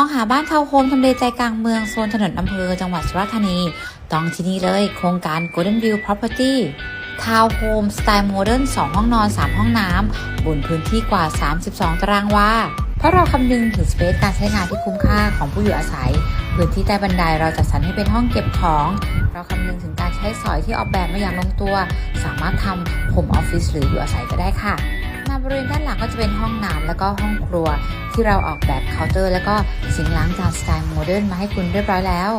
องหาบ้านทาวน์โฮมทำเลใจกลางเมืองโซนถนนอำเภอจังหวัดสุราษฎร์ธานี ต้องที่นี่เลย โครงการ Golden View Property ทาวน์โฮมสไตล์โมเดิร์น2ห้องนอน 3 ห้องน้ำ บนพื้นที่กว่า 32 ตารางวาเพราะเราคำนึงถึงสเปซการใช้งานที่คุ้มค่าของผู้อยู่อาศัย พื้นที่ใต้บันไดเราจัดสรรให้เป็นห้องเก็บของ เราคำนึงถึงการใช้สอยที่ออกแบบมาอย่างลงตัว สามารถทำโฮมออฟฟิศหรืออยู่อาศัยก็ได้ค่ะ มาบริเวณด้านหลังก็จะเป็นห้องน้ำแล้วก็ห้องครัว ที่เราออกแบบเคาน์เตอร์ แล้วก็สิงล้างจานสไตล์โมเดิร์นมาให้คุณเรียบร้อยแล้ว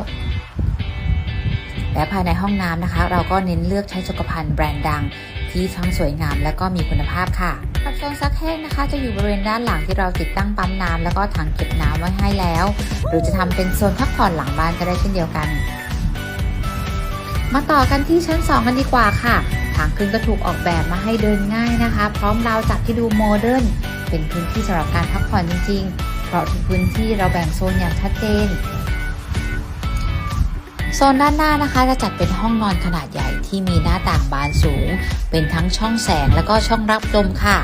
และภายในห้องน้ำนะคะ เราก็เน้นเลือกใช้สุขภัณฑ์แบรนด์ดัง ที่ทั้งสวยงามและก็มีคุณภาพค่ะกับโซนซักแห้งนะคะ จะอยู่บริเวณด้านหลังที่เราติดตั้งปั๊มน้ำแล้วก็ถังเก็บน้ำไว้ให้แล้ว หรือจะทำเป็นโซนพักผ่อนหลังบ้านก็ได้เช่นเดียวกัน มาต่อกันที่ชั้น 2 กันดีกว่าค่ะางขึ้นก็ถูกออกแบบมาให้เดินง่ายนะคะ พร้อมราวจับที่ดูโมเดิร์นเป็นพื้นที่สำหรับการพักผ่อนจริงๆ เพราะทุกพื้นที่เราแบ่งโซนอย่างชัดเจน โซนด้านหน้านะคะจะจัดเป็นห้องนอนขนาดใหญ่ที่มีหน้าต่างบานสูง เป็นทั้งช่องแสงและก็ช่องรับลมค่ะ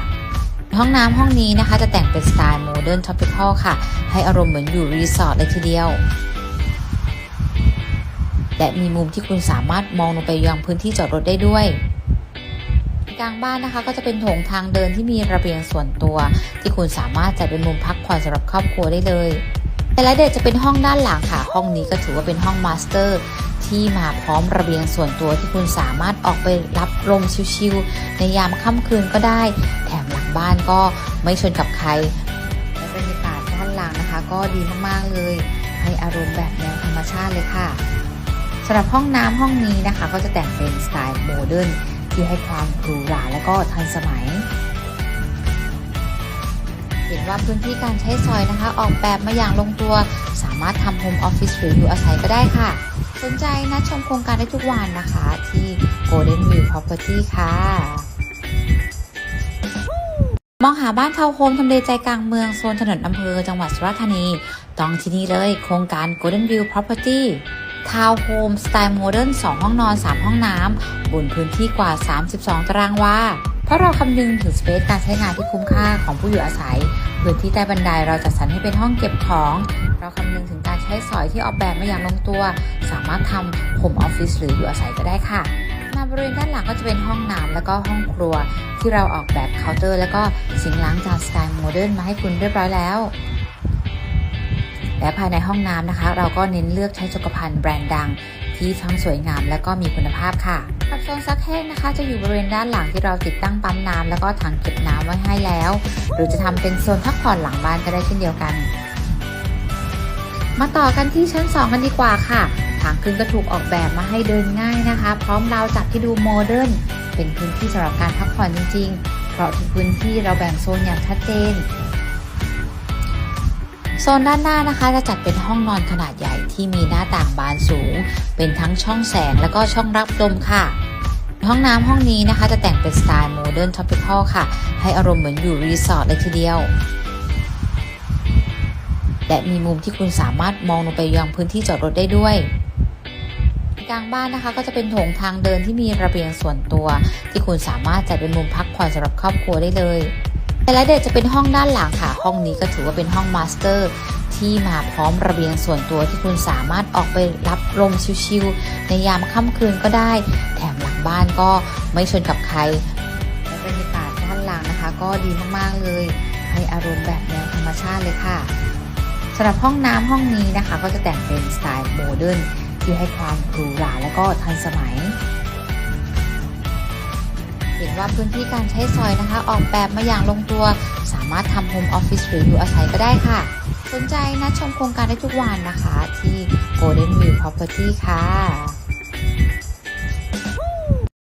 ห้องน้ำห้องนี้นะคะจะแต่งเป็นสไตล์โมเดิร์นท็อปิคอลค่ะ ให้อารมณ์เหมือนอยู่รีสอร์ทเลยทีเดียว และมีมุมที่คุณสามารถมองลงไปยังพื้นที่จอดรถได้ด้วย กลางบ้านนะคะ ก็จะเป็นโถงทางเดินที่มีระเบียงส่วนตัว ที่คุณสามารถจัดเป็นมุมพักผ่อนสำหรับครอบครัวได้เลยแต่ละเด็ดจะเป็นห้องด้านหลังค่ะ ห้องนี้ก็ถือว่าเป็นห้องมาสเตอร์ ที่มาพร้อมระเบียงส่วนตัวที่คุณสามารถออกไปรับลมชิวๆในยามค่ำคืนก็ได้ แถมหลังบ้านก็ไม่ชนกับใครและบรรยากาศด้านหลังนะคะ ก็ดีมากๆเลย ให้อารมณ์แบบแนวธรรมชาติเลยค่ะสำหรับห้องน้ำห้องนี้นะคะ ก็จะแต่งเป็นสไตล์โมเดิร์น ที่ให้ความหรูหราและก็ทันสมัย เห็นว่าพื้นที่การใช้สอยนะคะ ออกแบบมาอย่างลงตัว สามารถทำโฮมออฟฟิศหรืออยู่อาศัยก็ได้ค่ะ สนใจนัดชมโครงการได้ทุกวันนะคะ ที่ Golden View Property ค่ะมองหาบ้านทาวน์โฮมทำเลใจกลางเมืองโซนถนนอำเภอจังหวัดสุราษฎร์ธานี ต้องที่นี่เลยโครงการ Golden View Property ทาวน์โฮมสไตล์โมเดิร์น2ห้องนอน 3 ห้องน้ำ บนพื้นที่กว่า 32 ตารางวาเพราะเราคำนึงถึงสเปซการใช้งานที่คุ้มค่าของผู้อยู่อาศัยพื้นที่ใต้บันไดเราจัดสรรให้เป็นห้องเก็บของ เราคำนึงถึงการใช้สอยที่ออกแบบมาอย่างลงตัว สามารถทำโฮมออฟฟิศหรืออยู่อาศัยก็ได้ค่ะมาบริเวณด้านหลังก็จะเป็นห้องน้ำแล้วก็ห้องครัว ที่เราออกแบบเคาน์เตอร์ แล้วก็สิงล้างจานสไตล์โมเดิร์นมาให้คุณเรียบร้อยแล้ว และภายในห้องน้ำนะคะ เราก็เน้นเลือกใช้สุขภัณฑ์แบรนด์ดังที่ทั้งสวยงามและก็มีคุณภาพค่ะกับโซนซักแห้งนะคะ จะอยู่บริเวณด้านหลังที่เราติดตั้งปั๊มน้ำแล้วก็ถังเก็บน้ำไว้ให้แล้ว หรือจะทำเป็นโซนพักผ่อนหลังบ้านก็ได้เช่นเดียวกัน มาต่อกันที่ชั้น 2 กันดีกว่าค่ะ ทางขึ้นก็ถูกออกแบบมาให้เดินง่ายนะคะ พร้อมราวจับที่ดูโมเดิร์นเป็นพื้นที่สำหรับการพักผ่อนจริงๆ เพราะทุกพื้นที่เราแบ่งโซนอย่างชัดเจน โซนด้านหน้านะคะจะจัดเป็นห้องนอนขนาดใหญ่ที่มีหน้าต่างบานสูง เป็นทั้งช่องแสงและก็ช่องรับลมค่ะ ห้องน้ำห้องนี้นะคะจะแต่งเป็นสไตล์โมเดิร์นท็อปิคอลค่ะ ให้อารมณ์เหมือนอยู่รีสอร์ทเลยทีเดียว และมีมุมที่คุณสามารถมองลงไปยังพื้นที่จอดรถได้ด้วยกลางบ้านนะคะก็จะเป็นโถงทางเดินที่มีระเบียงส่วนตัว ที่คุณสามารถจัดเป็นมุมพักผ่อนสำหรับครอบครัวได้เลย แต่ละเด็ดจะเป็นห้องด้านหลังค่ะ ห้องนี้ก็ถือว่าเป็นห้องมาสเตอร์ที่มาพร้อมระเบียงส่วนตัวที่คุณสามารถออกไปรับลมชิวๆในยามค่ำคืนก็ได้ แถมหลังบ้านก็ไม่ชนกับใครและบรรยากาศด้านหลังนะคะ ก็ดีมากๆเลย ให้อารมณ์แบบแนวธรรมชาติเลยค่ะสำหรับห้องน้ำห้องนี้นะคะ ก็จะแต่งเป็นสไตล์โมเดิร์นที่ให้ความหรูหราและก็ทันสมัย ว่าพื้นที่การใช้ซอยนะคะ ออกแบบมาอย่างลงตัว สามารถทำโฮมออฟฟิศหรืออยู่อาศัยก็ได้ค่ะ สนใจนัดชมโครงการได้ทุกวันนะคะ ที่ Golden View Property ค่ะ